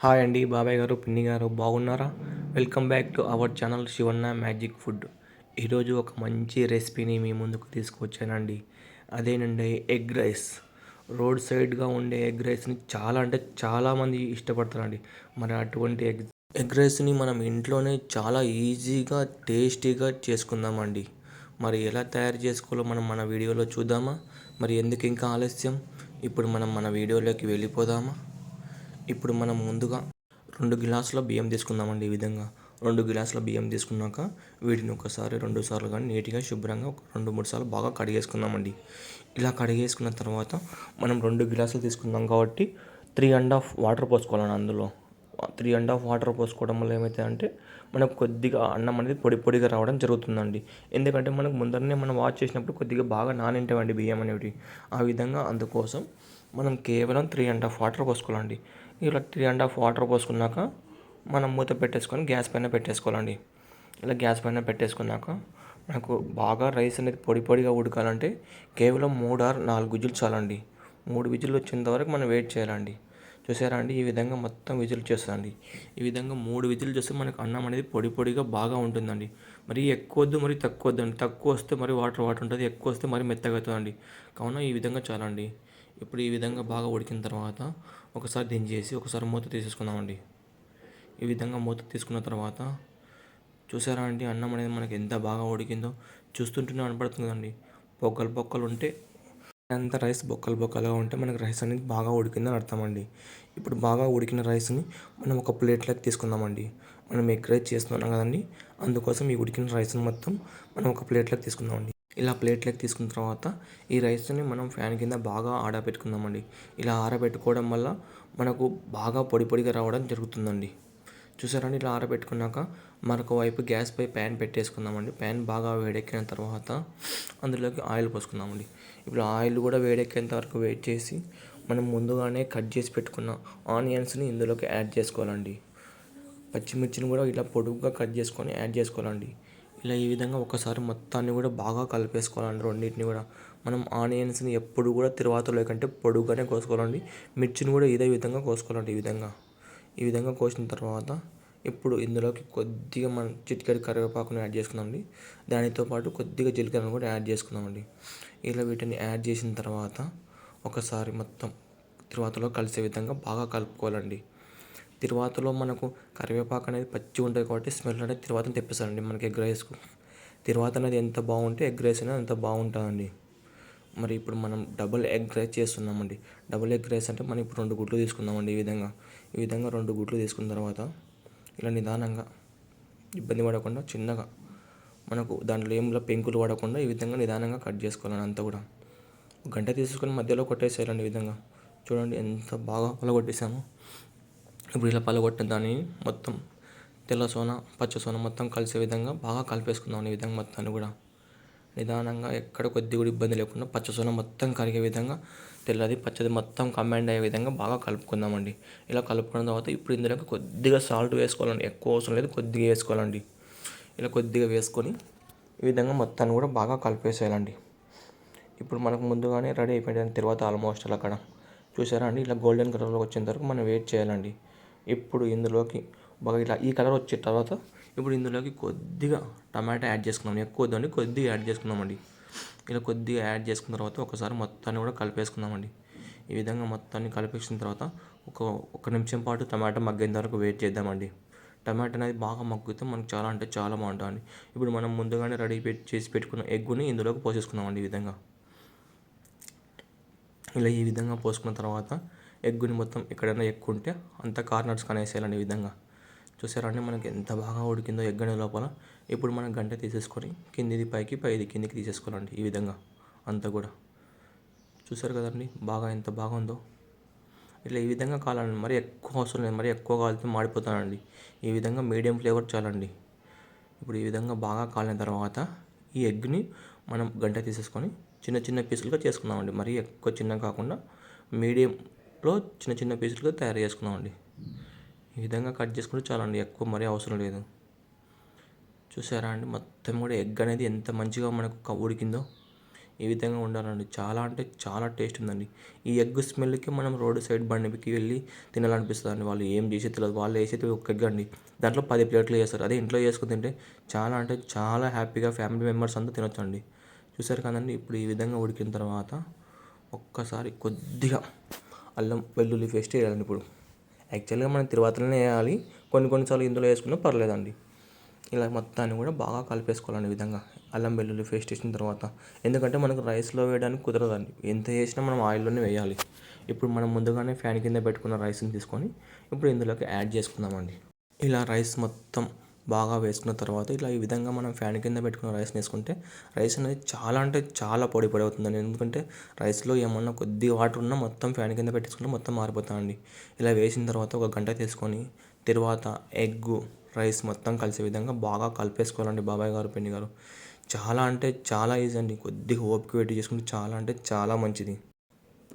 Hi అండి బాబాయ్ గారు పిన్ని గారు బాగున్నారా? Welcome back to our channel Sivanna magic food. ఈరోజు ఒక మంచి రెసిపీని మీ ముందుకు తీసుకొచ్చానండి. అదేనండి ఎగ్ రైస్. రోడ్ సైడ్గా ఉండే ఎగ్ రైస్ని చాలా అంటే చాలామంది ఇష్టపడతారండి. మరి అటువంటి ఎగ్ ఎగ్ రైస్ని మనం ఇంట్లోనే చాలా ఈజీగా టేస్టీగా చేసుకుందామండి. మరి ఎలా తయారు చేసుకోవాలో మనం మన వీడియోలో చూద్దామా? మరి ఎందుకు ఇంకా ఆలస్యం? ఇప్పుడు మనం మన వీడియోలోకి వెళ్ళిపోదామా? ఇప్పుడు మనం ముందుగా రెండు గ్లాసుల బియ్యం తీసుకుందామండి ఈ విధంగా. రెండు గ్లాసుల బియ్యం తీసుకున్నాక వీటిని ఒకసారి రెండు సార్లు కానీ నీట్గా శుభ్రంగా ఒక రెండు మూడు సార్లు బాగా కడిగేసుకుందామండి. ఇలా కడిగేసుకున్న తర్వాత మనం రెండు గ్లాసులు తీసుకుందాం కాబట్టి త్రీ అండ్ హాఫ్ వాటర్ పోసుకోవాలండి అందులో. త్రీ అండ్ హాఫ్ వాటర్ పోసుకోవడం వల్ల ఏమవుతుందంటే మనకు కొద్దిగా అన్నం అనేది పొడి పొడిగా రావడం జరుగుతుందండి. ఎందుకంటే మనకు ముందరనే మనం వాష్ చేసినప్పుడు కొద్దిగా బాగా నానింటామండి బియ్యం అనేవి. ఆ విధంగా అందుకోసం మనం కేవలం త్రీ అండ్ హాఫ్ వాటర్ పోసుకోవాలండి. ఇలా త్రీ అండ్ హాఫ్ వాటర్ పోసుకున్నాక మనం మూత పెట్టేసుకొని గ్యాస్ పైన పెట్టేసుకోవాలండి. ఇలా గ్యాస్ పైన పెట్టేసుకున్నాక మనకు బాగా రైస్ అనేది పొడి పొడిగా ఉడకాలంటే కేవలం మూడు ఆరు నాలుగు విజులు చాలండి. మూడు విజిల్లు వచ్చేంత వరకు మనం వెయిట్ చేయాలండి. చూసారా అండి? ఈ విధంగా మొత్తం విజిల్ చేస్తుందండి ఈ విధంగా మూడు విజిల్ చేస్తే మనకు అన్నం అనేది పొడి పొడిగా బాగా ఉంటుందండి. మరి ఎక్కువ వద్దు మరి తక్కువ వద్దు అండి. తక్కువ వస్తే మరి వాటర్ వాటర్ ఉంటుంది ఎక్కువ వస్తే మరి మెత్తగా అవుతుందండి. కావున ఈ విధంగా చాలండి. ఇప్పుడు ఈ విధంగా బాగా ఉడికిన తర్వాత ఒకసారి దించేసి ఒకసారి మూత తీసేసుకుందామండి. ఈ విధంగా మూత తీసుకున్న తర్వాత చూసారా అండి అన్నం అనేది మనకి ఎంత బాగా ఉడికిందో చూస్తుంటేనే కనపడుతుందండి బొక్కలు బొక్కలు ఉంటే అంత రైస్ బొక్కలు బొక్కలుగా ఉంటే మనకి రైస్ అనేది బాగా ఉడికిందని అర్థమండి. ఇప్పుడు బాగా ఉడికిన రైస్ని మనం ఒక ప్లేట్లోకి తీసుకుందామండి. మనం ఎగ్ రైస్ చేస్తున్నాం కదండి అందుకోసం ఈ ఉడికిన రైస్ని మొత్తం మనం ఒక ప్లేట్లోకి తీసుకుందామండి. ఇలా ప్లేట్లోకి తీసుకున్న తర్వాత ఈ రైస్ని మనం ఫ్యాన్ కింద బాగా ఆడబెట్టుకుందామండి ఇలా ఆరబెట్టుకోవడం వల్ల మనకు బాగా పొడి పొడిగా రావడం జరుగుతుందండి. చూసారండి? ఇలా ఆరబెట్టుకున్నాక మరొక వైపు గ్యాస్ పై ప్యాన్ పెట్టేసుకుందామండి. ప్యాన్ బాగా వేడెక్కిన తర్వాత అందులోకి ఆయిల్ పోసుకుందామండి. ఇప్పుడు ఆయిల్ కూడా వేడెక్కేంత వరకు వెయిట్ చేసి మనం ముందుగానే కట్ చేసి పెట్టుకున్న ఆనియన్స్ని ఇందులోకి యాడ్ చేసుకోవాలండి. పచ్చిమిర్చిని కూడా ఇలా పొడుగుగా కట్ చేసుకొని యాడ్ చేసుకోవాలండి. ఇలా ఈ విధంగా ఒకసారి మొత్తాన్ని కూడా బాగా కలిపేసుకోవాలండి రెండింటిని కూడా. మనం ఆనియన్స్ని ఎప్పుడు కూడా తిరువాతలో కంటే పొడుగుగానే కోసుకోవాలండి. మిర్చిని కూడా ఇదే విధంగా కోసుకోవాలండి ఈ విధంగా. ఈ విధంగా కోసిన తర్వాత ఇప్పుడు ఇందులోకి కొద్దిగా మనం చిటికెడు కరివేపాకుని యాడ్ చేసుకుందామండి. దానితో పాటు కొద్దిగా జీలకర్రను కూడా యాడ్ చేసుకుందామండి. ఇలా వీటిని యాడ్ చేసిన తర్వాత ఒకసారి మొత్తం తిరువాతలో కలిసే విధంగా బాగా కలుపుకోవాలండి. తిరువాతలో మనకు కరివేపాకు అనేది పచ్చి ఉంటుంది కాబట్టి స్మెల్ అనేది తిరువాతను తెప్పిస్తారండి మనకి ఎగ్ రైస్కు తిరువాత అనేది ఎంత బాగుంటే ఎగ్ రైస్ అనేది అంత బాగుంటుందండి. మరి ఇప్పుడు మనం డబుల్ ఎగ్ రైస్ చేస్తున్నామండి. డబుల్ ఎగ్ రైస్ అంటే మనం ఇప్పుడు రెండు గుడ్లు తీసుకుందామండి ఈ విధంగా. ఈ విధంగా రెండు గుడ్లు తీసుకున్న తర్వాత ఇలా నిదానంగా ఇబ్బంది పడకుండా చిన్నగా మనకు దాంట్లో ఏమిలో పెంకులు పడకుండా ఈ విధంగా నిదానంగా కట్ చేసుకోవాలని అంతా కూడా. గంట తీసుకొని మధ్యలో కొట్టేసేయాలండి ఈ విధంగా. చూడండి ఎంత బాగా పలగొట్టేసామో ఇప్పుడు ఇలా పలగొట్టిన దాన్ని మొత్తం తెల్ల సోన పచ్చ సోన మొత్తం కలిసే విధంగా బాగా కలిపేసుకుందాం ఈ విధంగా మొత్తాన్ని కూడా. నిదానంగా ఎక్కడ కొద్ది కూడా ఇబ్బంది లేకుండా పచ్చ సోన మొత్తం కరిగే విధంగా తెల్లది పచ్చది మొత్తం కంబైండ్ అయ్యే విధంగా బాగా కలుపుకుందామండి. ఇలా కలుపుకున్న తర్వాత ఇప్పుడు ఇందులోకి కొద్దిగా సాల్ట్ వేసుకోవాలండి. ఎక్కువ అవసరం లేదు కొద్దిగా వేసుకోవాలండి. ఇలా కొద్దిగా వేసుకొని ఈ విధంగా మొత్తాన్ని కూడా బాగా కలిపేసేయాలండి. ఇప్పుడు మనకు ముందుగానే రెడీ అయిపోయిన తర్వాత ఆల్మోస్ట్ అలా అక్కడ చూసారా అండి? ఇలా గోల్డెన్ కలర్లో వచ్చేంత వరకు మనం వెయిట్ చేయాలండి. ఇప్పుడు ఇందులోకి బాగా ఇలా ఈ కలర్ వచ్చిన తర్వాత ఇప్పుడు ఇందులోకి కొద్దిగా టమాటా యాడ్ చేసుకున్నాం ఎక్కువ వద్దండి కొద్దిగా యాడ్ చేసుకున్నామండి ఇలా కొద్దిగా యాడ్ చేసుకున్న తర్వాత ఒకసారి మొత్తాన్ని కూడా కలిపేసుకుందామండి. ఈ విధంగా మొత్తాన్ని కలిపేసిన తర్వాత ఒక ఒక నిమిషం పాటు టమాటా మగ్గేంత వరకు వెయిట్ చేద్దామండి. టమాటా అనేది బాగా మగ్గితే మనకు చాలా అంటే చాలా బాగుంటుంది ఇప్పుడు మనం ముందుగానే రెడీ పెట్టి చేసి పెట్టుకున్న ఎగ్గుని ఇందులోకి పోసేసుకుందామండి ఈ విధంగా. ఇలా ఈ విధంగా పోసుకున్న తర్వాత ఎగ్గుని మొత్తం ఎక్కడైనా ఎక్కువ ఉంటే అంత కార్నర్స్ కనేసేయాలండి ఈ విధంగా. చూసారా అండి? మనకి ఎంత బాగా ఉడికిందో ఎగ్ అనే లోపల. ఇప్పుడు మనం గంట తీసేసుకొని కిందిది పైకి పైది కిందికి తీసేసుకోవాలండి ఈ విధంగా అంతా కూడా. చూసారు కదండి? బాగా ఎంత బాగుందో ఇట్లా ఈ విధంగా కాలండి మరి ఎక్కువ అవసరం లేదు. మరి ఎక్కువ కాలితే మాడిపోతానండి. ఈ విధంగా మీడియం ఫ్లేవర్ చాలండి. ఇప్పుడు ఈ విధంగా బాగా కాలిన తర్వాత ఈ ఎగ్ని మనం గంట తీసేసుకొని చిన్న చిన్న పీసులుగా చేసుకుందామండి. మరీ ఎక్కువ చిన్న కాకుండా మీడియంలో చిన్న చిన్న పీసులుగా తయారు చేసుకుందామండి. ఈ విధంగా కట్ చేసుకుంటే చాలండి. ఎక్కువ మరీ అవసరం లేదు. చూసారా అండి? మొత్తం కూడా ఎగ్ అనేది ఎంత మంచిగా మనకు ఉడికిందో ఈ విధంగా ఉండాలండి. చాలా అంటే చాలా టేస్ట్ ఉందండి. ఈ ఎగ్ స్మెల్కి మనం రోడ్ సైడ్ బండికి వెళ్ళి తినాలనిపిస్తుంది అండి వాళ్ళు ఏం చేసే తెలియదు వాళ్ళు వేసేది ఒక ఎగ్ అండి. దాంట్లో పది ప్లేట్లు చేస్తారు అదే ఇంట్లో చేసుకుని తింటే చాలా అంటే చాలా హ్యాపీగా ఫ్యామిలీ మెంబర్స్ అంతా తినొచ్చండి. చూసారు కదండి? ఇప్పుడు ఈ విధంగా ఉడికిన తర్వాత ఒక్కసారి కొద్దిగా అల్లం వెల్లుల్లి పేస్ట్ వేయాలండి ఇప్పుడు. యాక్చువల్గా మనం తిరువాతలోనే వేయాలి. కొన్ని కొన్నిసార్లు ఇందులో వేసుకున్నా పర్లేదండి. ఇలా మొత్తాన్ని కూడా బాగా కలిపేసుకోవాలండి విధంగా. అల్లం వెల్లుల్లి పేస్ట్ వేసిన తర్వాత. ఎందుకంటే మనకు రైస్లో వేయడానికి కుదరదండి. ఎంత వేసినా మనం ఆయిల్లోనే వేయాలి. ఇప్పుడు మనం ముందుగానే ఫ్యాన్ కింద పెట్టుకున్న రైస్ని తీసుకొని ఇప్పుడు ఇందులోకి యాడ్ చేసుకుందామండి. ఇలా రైస్ మొత్తం బాగా వేసుకున్న తర్వాత ఇలా ఈ విధంగా మనం ఫ్యాన్ కింద పెట్టుకున్న రైస్ని వేసుకుంటే రైస్ అనేది చాలా అంటే చాలా పొడి పొడి అవుతుందండి. ఎందుకంటే రైస్లో ఏమన్నా కొద్ది వాటర్ ఉన్నా మొత్తం ఫ్యాన్ కింద పెట్టేసుకుంటే మొత్తం మారిపోతుందండి. ఇలా వేసిన తర్వాత ఒక గంట తీసుకొని తర్వాత ఎగ్గు రైస్ మొత్తం కలిసే విధంగా బాగా కలిపేసుకోవాలండి బాబాయ్ గారు పిన్ని గారు. చాలా అంటే చాలా ఈజీ అండి. కొద్దిగా ఓపిక పెట్టి చేసుకుంటే చాలా అంటే చాలా మంచిది.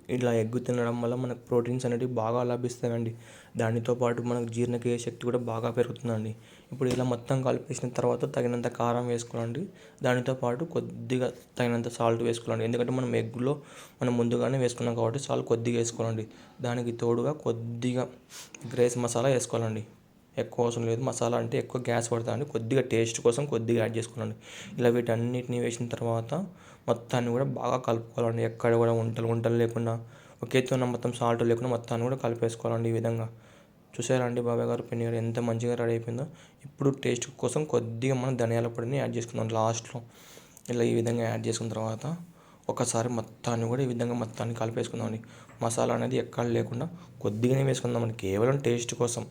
ఇలా ఎగ్ తినడం వల్ల మనకు ప్రోటీన్స్ అనేవి బాగా లభిస్తాయండి. దానితో పాటు మనకు జీర్ణక్రియ శక్తి కూడా బాగా పెరుగుతుందండి. ఇప్పుడు ఇలా మొత్తం కలిపేసిన తర్వాత తగినంత కారం వేసుకోవాలండి. దానితో పాటు కొద్దిగా తగినంత సాల్ట్ వేసుకోవాలండి. ఎందుకంటే మనం ఎగ్లో మనం ముందుగానే వేసుకున్నాం కాబట్టి సాల్ట్ కొద్దిగా వేసుకోవాలండి. దానికి తోడుగా కొద్దిగా గ్రేస్ మసాలా వేసుకోవాలండి. ఎక్కువ అవసరం లేదు. మసాలా అంటే ఎక్కువ గ్యాస్ పడుతుందండి కొద్దిగా టేస్ట్ కోసం కొద్దిగా యాడ్ చేసుకోవాలండి. ఇలా వీటన్నిటిని వేసిన తర్వాత మొత్తాన్ని కూడా బాగా కలుపుకోవాలండి. ఎక్కడ కూడా వంటలు వంటలు లేకుండా ఒకే ఎత్తున మొత్తం సాల్ట్ లేకుండా మొత్తాన్ని కూడా కలిపేసుకోవాలండి ఈ విధంగా. చూసారా అండి బాబాయ్ గారు పిన్ని గారు ఎంత మంచిగా రెడీ అయిపోయిందో. ఇప్పుడు టేస్ట్ కోసం కొద్దిగా మనం ధనియాల పొడిని యాడ్ చేసుకుందాం లాస్ట్లో. ఇలా ఈ విధంగా యాడ్ చేసుకున్న తర్వాత ఒకసారి మొత్తాన్ని కూడా ఈ విధంగా మొత్తాన్ని కలిపేసుకుందామండి. మసాలా అనేది ఎక్కడ లేకుండా కొద్దిగానే వేసుకుందామండి. కేవలం టేస్ట్ కోసం.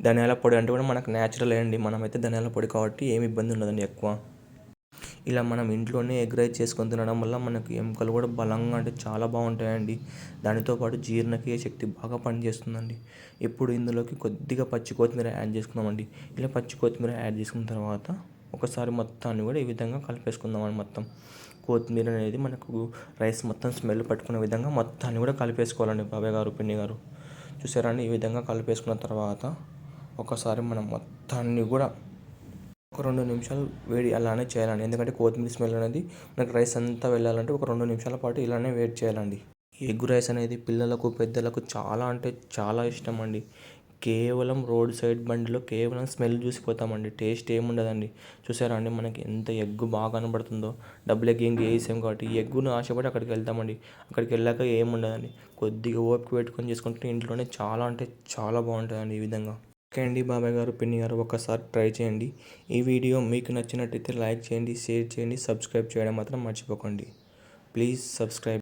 ధనియాల పొడి అంటే కూడా మనకు న్యాచురల్ అండి. మనమైతే ధనియాల పొడి కాబట్టి ఏమి ఇబ్బంది ఉండదండి ఎక్కువ. ఇలా మనం ఇంట్లోనే ఎగ్ రైస్ చేసుకొని తినడం వల్ల మనకు ఎముకలు కూడా బలంగా అంటే చాలా బాగుంటాయండి. దానితో పాటు జీర్ణక్రియ శక్తి బాగా పనిచేస్తుందండి. ఇప్పుడు ఇందులోకి కొద్దిగా పచ్చి కొత్తిమీర యాడ్ చేసుకుందామండి. ఇలా పచ్చి కొత్తిమీర యాడ్ చేసుకున్న తర్వాత ఒకసారి మొత్తాన్ని కూడా ఈ విధంగా కలిపేసుకుందామండి మొత్తం. కొత్తిమీర అనేది మనకు రైస్ మొత్తం స్మెల్ పట్టుకునే విధంగా మొత్తాన్ని కూడా కలిపేసుకోవాలండి బాబాయ్ గారు పిన్ని గారు. చూసారా అండి? ఈ విధంగా కలిపేసుకున్న తర్వాత ఒకసారి మనం మొత్తాన్ని కూడా ఒక రెండు నిమిషాలు వేడి అలానే చేయాలండి. ఎందుకంటే కొత్తిమీర స్మెల్ అనేది మనకి రైస్ అంతా వెళ్ళాలంటే ఒక రెండు నిమిషాల పాటు ఇలానే వెయిట్ చేయాలండి. ఎగ్ రైస్ అనేది పిల్లలకు పెద్దలకు చాలా అంటే చాలా ఇష్టం అండి కేవలం రోడ్ సైడ్ బండిలో కేవలం స్మెల్ చూసిపోతామండి టేస్ట్ ఏముండదండి. చూసారా అండి మనకి ఎంత ఎగ్గు బాగా కనబడుతుందో. డబ్బులు ఎగ్ ఏం వేసాం కాబట్టి ఎగ్గును ఆశపడి అక్కడికి వెళ్తామండి. అక్కడికి వెళ్ళాక ఏముండదండి. కొద్దిగా ఓపిక పెట్టుకొని చేసుకుంటే ఇంట్లోనే చాలా అంటే చాలా బాగుంటుందండి ఈ విధంగా. ఓకే అండి బాబాయ్ గారు పిన్ని గారు ఒకసారి ట్రై చేయండి. ఈ వీడియో మీకు నచ్చినట్టయితే లైక్ చేయండి షేర్ చేయండి సబ్స్క్రైబ్ చేయడం మాత్రం మర్చిపోకండి. Please subscribe